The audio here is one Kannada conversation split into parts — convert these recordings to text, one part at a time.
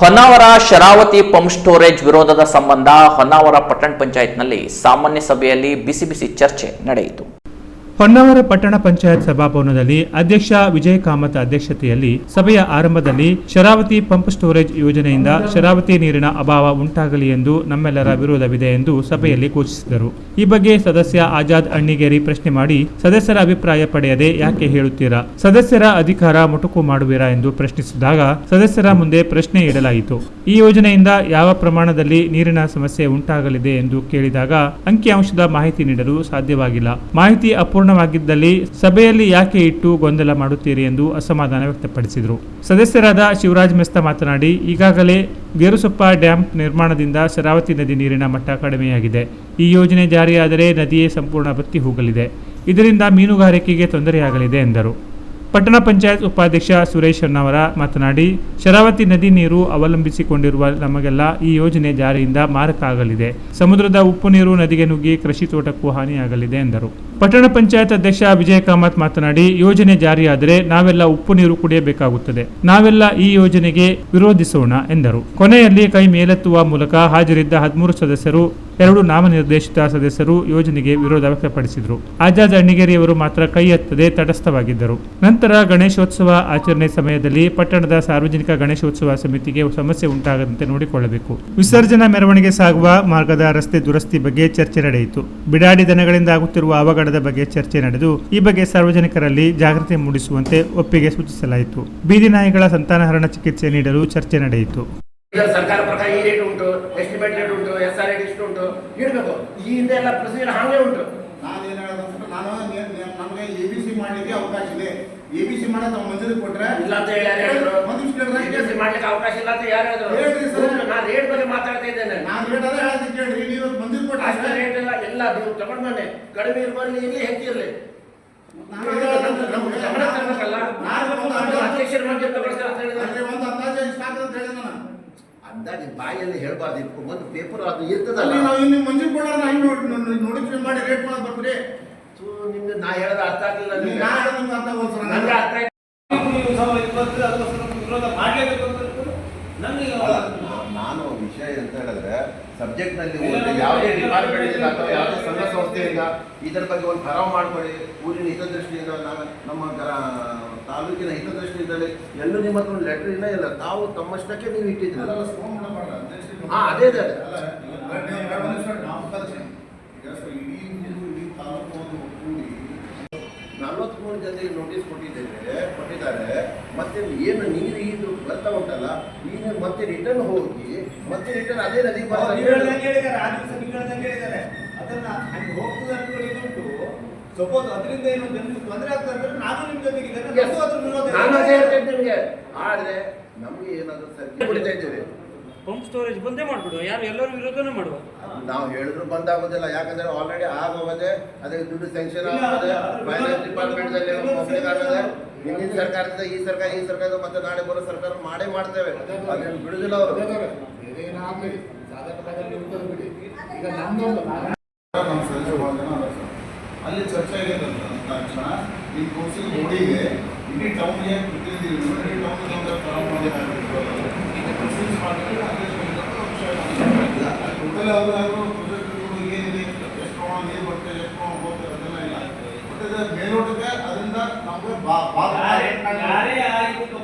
ಹೊನ್ನಾವರ ಶರಾವತಿ ಪಂಪ್ ಸ್ಟೋರೇಜ್ ವಿರೋಧದ ಸಂಬಂಧ ಹೊನ್ನಾವರ ಪಟ್ಟಣ ಪಂಚಾಯತ್ನಲ್ಲಿ ಸಾಮಾನ್ಯ ಸಭೆಯಲ್ಲಿ ಬಿಸಿ ಬಿಸಿ ಚರ್ಚೆ ನಡೆಯಿತು. ಹೊನ್ನಾವರ ಪಟ್ಟಣ ಪಂಚಾಯತ್ ಸಭಾಭವನದಲ್ಲಿ ಅಧ್ಯಕ್ಷ ವಿಜಯ ಕಾಮತ್ ಅಧ್ಯಕ್ಷತೆಯಲ್ಲಿ ಸಭೆಯ ಆರಂಭದಲ್ಲಿ ಶರಾವತಿ ಪಂಪ್ ಸ್ಟೋರೇಜ್ ಯೋಜನೆಯಿಂದ ಶರಾವತಿ ನೀರಿನ ಅಭಾವ ಉಂಟಾಗಲಿ ಎಂದು ನಮ್ಮೆಲ್ಲರ ವಿರೋಧವಿದೆ ಎಂದು ಸಭೆಯಲ್ಲಿ ಘೋಷಿಸಿದರು. ಈ ಬಗ್ಗೆ ಸದಸ್ಯ ಆಜಾದ್ ಅಣ್ಣಿಗೇರಿ ಪ್ರಶ್ನೆ ಮಾಡಿ, ಸದಸ್ಯರ ಅಭಿಪ್ರಾಯ ಪಡೆಯದೆ ಯಾಕೆ ಹೇಳುತ್ತೀರಾ? ಸದಸ್ಯರ ಅಧಿಕಾರ ಮುಟುಕು ಮಾಡುವಿರಾ? ಎಂದು ಪ್ರಶ್ನಿಸಿದಾಗ ಸದಸ್ಯರ ಮುಂದೆ ಪ್ರಶ್ನೆ ಇಡಲಾಯಿತು. ಈ ಯೋಜನೆಯಿಂದ ಯಾವ ಪ್ರಮಾಣದಲ್ಲಿ ನೀರಿನ ಸಮಸ್ಯೆ ಉಂಟಾಗಲಿದೆ ಎಂದು ಕೇಳಿದಾಗ, ಅಂಕಿಅಂಶದ ಮಾಹಿತಿ ನೀಡಲು ಸಾಧ್ಯವಾಗಿಲ್ಲ. ಮಾಹಿತಿ ಅಪೂರ್ಣವಾಗಿದ್ದಲ್ಲಿ ಸಭೆಯಲ್ಲಿ ಯಾಕೆ ಇಟ್ಟು ಗೊಂದಲ ಮಾಡುತ್ತೀರಿ ಎಂದು ಅಸಮಾಧಾನ ವ್ಯಕ್ತಪಡಿಸಿದರು. ಸದಸ್ಯರಾದ ಶಿವರಾಜ್ ಮೆಸ್ತ ಮಾತನಾಡಿ, ಈಗಾಗಲೇ ಗೇರುಸೊಪ್ಪ ಡ್ಯಾಂ ನಿರ್ಮಾಣದಿಂದ ಶರಾವತಿ ನದಿ ನೀರಿನ ಮಟ್ಟ ಕಡಿಮೆಯಾಗಿದೆ. ಈ ಯೋಜನೆ ಜಾರಿಯಾದರೆ ನದಿಯೇ ಸಂಪೂರ್ಣ ಬತ್ತಿ ಹೋಗಲಿದೆ. ಇದರಿಂದ ಮೀನುಗಾರಿಕೆಗೆ ತೊಂದರೆಯಾಗಲಿದೆ ಎಂದರು. ಪಟ್ಟಣ ಪಂಚಾಯತ್ ಉಪಾಧ್ಯಕ್ಷ ಸುರೇಶ್ ಅಣ್ಣವರ ಮಾತನಾಡಿ, ಶರಾವತಿ ನದಿ ನೀರು ಅವಲಂಬಿಸಿಕೊಂಡಿರುವ ನಮಗೆಲ್ಲ ಈ ಯೋಜನೆ ಜಾರಿಯಿಂದ ಮಾರಕ ಆಗಲಿದೆ. ಸಮುದ್ರದ ಉಪ್ಪು ನೀರು ನದಿಗೆ ನುಗ್ಗಿ ಕೃಷಿ ತೋಟಕ್ಕೂ ಹಾನಿಯಾಗಲಿದೆ ಎಂದರು. ಪಟ್ಟಣ ಪಂಚಾಯತ್ ಅಧ್ಯಕ್ಷ ವಿಜಯ ಕಾಮತ್ ಮಾತನಾಡಿ, ಯೋಜನೆ ಜಾರಿಯಾದರೆ ನಾವೆಲ್ಲ ಉಪ್ಪು ನೀರು ಕುಡಿಯಬೇಕಾಗುತ್ತದೆ. ನಾವೆಲ್ಲ ಈ ಯೋಜನೆಗೆ ವಿರೋಧಿಸೋಣ ಎಂದರು. ಕೊನೆಯಲ್ಲಿ ಕೈ ಮೇಲೆತ್ತುವ ಮೂಲಕ ಹಾಜರಿದ್ದ ಹದಿಮೂರು ಸದಸ್ಯರು, ಎರಡು ನಾಮನಿರ್ದೇಶಿತ ಸದಸ್ಯರು ಯೋಜನೆಗೆ ವಿರೋಧ ವ್ಯಕ್ತಪಡಿಸಿದರು. ಆಜಾದ್ ಅಣ್ಣಿಗೇರಿಯವರು ಮಾತ್ರ ಕೈ ಎತ್ತದೆ ತಟಸ್ಥವಾಗಿದ್ದರು. ನಂತರ ಗಣೇಶೋತ್ಸವ ಆಚರಣೆ ಸಮಯದಲ್ಲಿ ಪಟ್ಟಣದ ಸಾರ್ವಜನಿಕ ಗಣೇಶೋತ್ಸವ ಸಮಿತಿಗೆ ಸಮಸ್ಯೆ ಉಂಟಾಗದಂತೆ ನೋಡಿಕೊಳ್ಳಬೇಕು. ವಿಸರ್ಜನಾ ಮೆರವಣಿಗೆ ಸಾಗುವ ಮಾರ್ಗದ ರಸ್ತೆ ದುರಸ್ತಿ ಬಗ್ಗೆ ಚರ್ಚೆ ನಡೆಯಿತು. ಬಿಡಾಡಿ ದನಗಳಿಂದ ಆಗುತ್ತಿರುವ ಅವಘಡದ ಬಗ್ಗೆ ಚರ್ಚೆ ನಡೆದು ಈ ಬಗ್ಗೆ ಸಾರ್ವಜನಿಕರಲ್ಲಿ ಜಾಗೃತಿ ಮೂಡಿಸುವಂತೆ ಒಪ್ಪಿಗೆ ಸೂಚಿಸಲಾಯಿತು. ಬೀದಿ ನಾಯಿಗಳ ಸಂತಾನಹರಣ ಚಿಕಿತ್ಸೆ ನೀಡಲು ಚರ್ಚೆ ನಡೆಯಿತು. ಸರ್ಕಾರ ಪ್ರಕಾರ ಈ ರೇಟ್ ಉಂಟು ಎಸ್ಟಿಮೇಟ್ ರೇಟ್ ಉಂಟು ಎಸ್ ಆರ್ ರೇಟ್ ಇಷ್ಟು ಉಂಟು ನೀಡಬೇಕು ಈ ಹಿಂದೆ ಎಲ್ಲ ಪ್ರೊಸೀಜರ್ ಹಾಗೆ ಉಂಟು. ನಾನೇನು ಹೇಳೋದಂದ್ರೆ ನಾನು ನಮಗೆ ಎ ಬಿ ಸಿ ಮಾಡಲಿಕ್ಕೆ ಅವಕಾಶ ಇದೆ. ಎ ಬಿ ಸಿ ಮಾಡೋದು ಮಂಜೂರಿ ಕೊಟ್ರೆ ಇಲ್ಲ ಅಂತ ಹೇಳಿ ಯಾರು ಹೇಳಿದ್ರು? ಒಂದು ನಿಮಿಷ ಕೇಳ್ರಿ, ಮಾಡ್ಲಿಕ್ಕೆ ಅವಕಾಶ ಇಲ್ಲ ಅಂತ ಯಾರು ಹೇಳಿದ್ರು? ರೇಟ್ ಬಗ್ಗೆ ಮಾತಾಡ್ತಾ ಇದ್ದೇನೆ. ನಾನು ರೇಟ್ ಅದೇ ಹೇಳ್ತೀನಿ ಕೇಳ್ರಿ ನೀವು ಮಂಜೂರಿ ಅಷ್ಟೇ ಕೊಟ್ಟರೆ ರೇಟ್ ಎಲ್ಲ ಎಲ್ಲ ನೀವು ತಗೊಂಡ್ ಬನ್ನಿ. ಕಡಿಮೆ ಇರ್ಬರ್ಲಿ ಇಲ್ಲಿ ಹೆಚ್ಚಿರ್ಲಿ. ಅಂದಾಜು- ಅಂತ ಅಂತ ಬಾಯಲ್ಲಿ ಹೇಳ್ಬಾರ್ದು ಒಂದು ಪೇಪರ್ ಅದು ಇರ್ತದಲ್ಲ. ನಾವು ಮಂಜೂರಿ ಕೊಡೋಣ ಹೆಂಗ್ ನೋಡಿ ನೋಟಿಫೈ ಮಾಡಿ ರೇಟ್ ಮಾಡೋದು ಬರ್ತೀರಿ. ಸೊ ನಿಮ್ಗೆ ನಾ ಹೇಳೋದು ಅರ್ಥ ಆಗ್ಲಿಲ್ಲ ನಿಮ್ಗೆ. ನಾ ಹೇಳೋದು ನಿಮ್ಗೆ ಅರ್ಥ ಆಗೋದು ಅರ್ಥ ಆಯ್ತು. ನಾ- ನಾನು ವಿಷಯ ಅಂತ ಹೇಳಿದ್ರೆ ಸಬ್ಜೆಕ್ಟ್ನಲ್ಲಿ ಒಂದು ಯಾವುದೇ ಡಿಪಾರ್ಟ್ಮೆಂಟ್ ಇಲ್ಲ ಅಥವಾ ಯಾವುದೇ ಸಂಘ ಇಲ್ಲ. ಇದರ ಬಗ್ಗೆ ಒಂದು ಕರಾವು ಮಾಡ್ಕೊಳ್ಳಿ. ಊರಿನ ಹಿತದೃಷ್ಟಿಯಿಂದ ನಾವು ನಮ್ಮ ಗ್ರಾ- ತಾಲೂಕಿನ ಹಿತದೃಷ್ಟಿಯಿಂದಲೇ ಎಲ್ಲೂ ನಿಮ್ಮ ಹತ್ರ ಒಂದು ಲೆಟರ್ ಇಲ್ಲ ಇಲ್ಲ. ತಾವು ತಮ್ಮಷ್ಟಕ್ಕೆ ನೀವು ಇಟ್ಟಿದ್ದೀರ. ಹಾ, ಅದೇ ಅದೇ. ನಲ್ವತ್ಮೂರು ಜನರಿಗೆ ನೋಟಿಸ್ ಕೊಟ್ಟಿದ್ದೇವೆ ಕೊಟ್ಟಿದ್ದಾರೆ. ಮತ್ತೆ ಏನು ನೀರು ಇದು ಬರ್ತಾ ಉಂಟಲ್ಲ ನೀನು ಮತ್ತೆ ರಿಟರ್ನ್ ಹೋಗಿ ಮತ್ತೆ ರಿಟರ್ನ್ ಅದೇ ನದಿ. ಅದನ್ನ ಹಂಗೆ ಹೋಗ್ತದೆ ಸಪೋಸ್ ಅದರಿಂದ ಏನು ನಿಮ್ಗೆ ತೊಂದರೆ ಆಗ್ತದೆ ನಾನು ನಿಮ್ ಜೊತೆಗೆ ನಾನು ಅದೇ ನಿಮಗೆ. ಆದ್ರೆ ನಮ್ಗೆ ಏನಾದ್ರು ಸರಿ ಬಿಡ್ತಾ ಇದ್ದೇವೆ. ಪಂಪ್ ಸ್ಟೋರೇಜ್ ಬಂದೇ ಮಾಡ್ಬಿಡು. ಯಾರು ಎಲ್ಲರೂ ವಿರೋಧನೇ ಮಾಡುವ. ನಾವು ಹೇಳಿದ್ರು ಬಂದಾಗೋದಿಲ್ಲ ಯಾಕಂದ್ರೆ ಆಲ್ರೆಡಿ ಆಗೋದೇ ಅದಕ್ಕೆ ದುಡ್ಡು ಸ್ಯಾಂಕ್ಷನ್ ಆಗೋದೆ ಫೈನಾನ್ಸ್ ಡಿಪಾರ್ಟ್ಮೆಂಟ್ ಹಿಂದಿನ ಸರ್ಕಾರದಿಂದ ಈ ಸರ್ಕಾರ ಈ ಸರ್ಕಾರದ ಮತ್ತೆ ನಾಳೆ ಬರೋ ಸರ್ಕಾರ ಮಾಡೇ ಮಾಡ್ತೇವೆ. ಅದನ್ನು ಬಿಡುದಿಲ್ಲ ಅವರು. ನಮ್ಮ ಸದಸ್ಯರು. ಅಲ್ಲಿ ಚರ್ಚೆ ಆಗಿದೆ ಅಂತ ತಕ್ಷಣ ಈ ಕೌನ್ಸಿಲ್ ಬೋರ್ಡಿಗೆ ಇಡೀ ಟೌನ್ಗೆ ಪ್ರತಿನಿಧಿ ಇಡೀ ಟೌನ್ ನಮ್ಗೆ ಪ್ರಾರಂಭ ಟೋಟಲ್ ಅವರು ಪ್ರಾಜೆಕ್ಟ್ ಏನಿದೆ ಎಷ್ಟು ನೀರು ಬರ್ತದೆ ಎಷ್ಟು ಹೋಗ್ತಾರೆ ಅದೆಲ್ಲ ಇಲ್ಲ. ಬಟ್ ಮೇಲ್ನೋಟಕ್ಕೆ ಅದರಿಂದ ನಮಗೆ ಬಾ ಯಾರೇ ಬಾಧ ಯಾರೇ ಆ ಇದು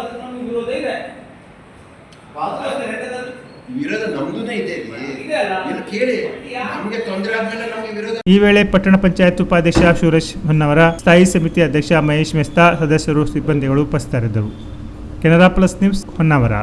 ಅದಕ್ಕೆ ನಮ್ಗೆ ವಿರೋಧ ಇದೆ. ಅದಕ್ಕೆ ರೆಡ್ಡದಲ್ಲಿ ವಿರೋಧ ನಮ್ದುನೇ ಇದೆ ಇಲ್ಲಿ. ಇದೆ ಕೇಳಿ. ನಮ್ಗೆ ತೊಂದರೆ ಆದ್ಮೇಲೆ ನಮ್ಗೆ ವಿರೋಧ. ಈ ವೇಳೆ ಪಟ್ಟಣ ಪಂಚಾಯತ್ ಉಪಾಧ್ಯಕ್ಷ ಸುರೇಶ್ ಹೊನ್ನವರ ಸ್ಥಾಯಿ ಸಮಿತಿ ಅಧ್ಯಕ್ಷ ಮಹೇಶ್ ಮೆಸ್ತಾ ಸದಸ್ಯರು ಸಿಬ್ಬಂದಿಗಳು ಉಪಸ್ಥಿತರಿದ್ದರು. Canara plus news Honnavar.